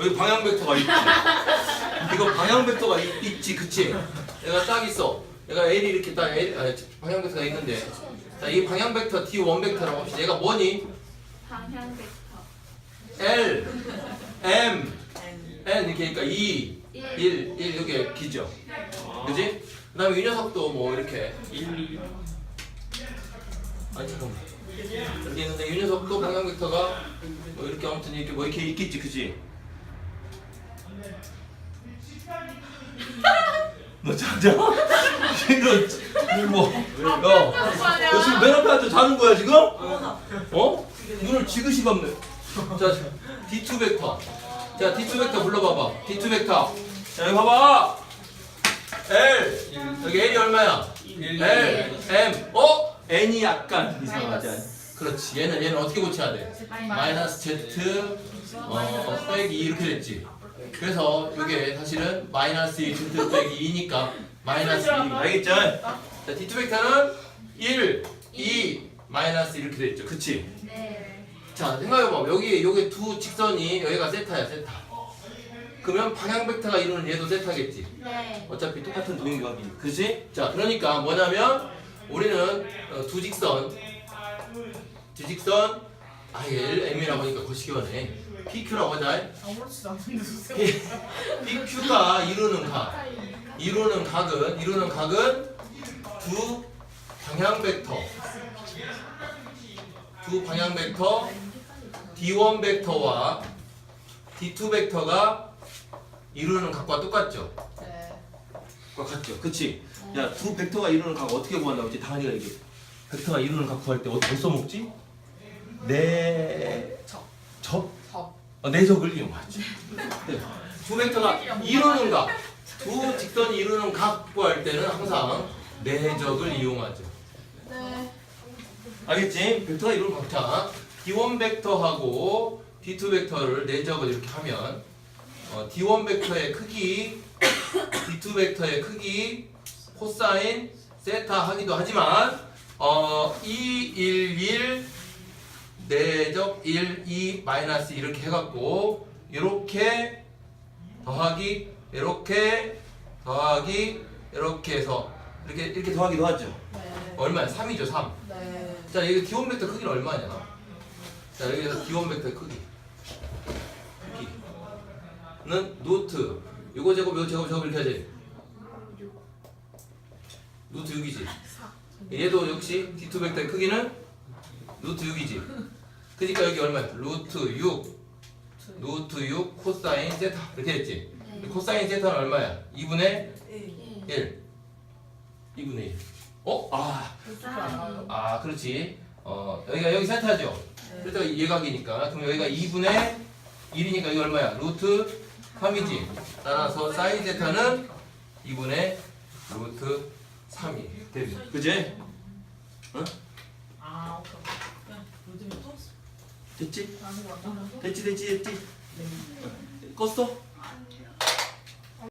여기 방향 벡터가 있지. 이거 방향 벡터가 있, 있지, 그치? 얘가 딱 있어. 얘가 L이 이렇게 딱 L, 아니, 방향 벡터가 있는데, 자, 이 방향 벡터 D1 벡터라고 합시다. 얘가 뭐니? 방향 벡터 L, M, N 이렇게 하니까 2, 1, 1 이렇게 기죠. 그지? 그 다음에 이 녀석도 뭐 이렇게 1, 2 아니 잠깐만 이렇게 있는데 이 녀석도 방향 벡터가 뭐 이렇게 아무튼 이렇게 뭐 이렇게 있겠지 그지? 너 자자? 이거 뭐? 야, 너 지금 맨 앞에 앉아 자는 거야 지금? 어? 눈을 지그시 감네. 자, D2 벡터. 자, D2 벡터 불러봐봐. D2 벡터. 자, 여기 봐봐. L. 여기 L이 얼마야? L, M. 어? N이 약간 이상하지 않아? 그렇지. 얘는 얘는 어떻게 고쳐야 돼? 마이너스 Z 어, 빼기 2 이렇게 됐지. 그래서 이게 사실은 마이너스 2 Z 빼기 2니까 마이너스 2 알겠죠? 자, D2 벡터는 1, 2, 마이너스 이렇게 됐죠. 그치? 네 자 생각해봐 여기 여기 두 직선이 여기가 세타야 세타 그러면 방향 벡터가 이루는 얘도 세타겠지 네. 어차피 똑같은 동행각이 그지? 자 그러니까 뭐냐면 우리는 어, 두 직선 두 직선 IL M이라고 하니까 거시기하네 PQ라고 하자 아무렇지도 않은데 PQ가 이루는 각 이루는 각은 이루는 각은 두 방향 벡터 두 방향 벡터 D1 벡터와 D2 벡터가 이루는 각과 똑같죠? 네. 같죠? 그치? 야, 두 벡터가 이루는 각 어떻게 구한다고 했지? 다은이가 이게 벡터가 이루는 각 구할 때 어떻게 써먹지? 내... 적. 접? 적. 어, 내적을 이용하지. 네. 두 벡터가 이루는 각, 두 직선이 이루는 각 구할 때는 항상 내적을 이용하죠. 네. 알겠지? 벡터가 이루는 각자 D1 벡터하고 D2 벡터를 내적을 이렇게 하면 어, D1 벡터의 크기, D2 벡터의 크기, 코사인, 세타 하기도 하지만 어, 2, 1, 1, 내적 1, 2, 마이너스 이렇게 해갖고 이렇게 더하기, 이렇게 더하기, 이렇게 해서 이렇게 이렇게 더하기도 하죠. 네. 얼마야? 3이죠, 3. 네. 자, 여기 디온 벡터 크기는 얼마냐? 자, 여기서 디온 벡터 크기. 크기는 노트. 요거 제곱, 요거 제곱, 제곱 이렇게 하지. 노트 6이지. 얘도 역시 D2 벡터의 크기는 루트 6이지. 그러니까 여기 얼마야? 루트 6. 루트 6 코사인 세타. 이렇게 됐지. 네. 코사인 세타는 얼마야? 2분의 네. 1. 2분의 1. 어? 아. 아, 그렇지. 어, 여기가 여기 세타죠. 그래서 예각이니까. 그럼 여기가 2분의 1이니까 이거 얼마야? 루트 3이지. 따라서 사인 세타는 2분의 루트 3이 되는. 그지? 아, 오케이. 그냥 요즘에 또 됐지? 됐지, 됐지, 됐지. 껐어?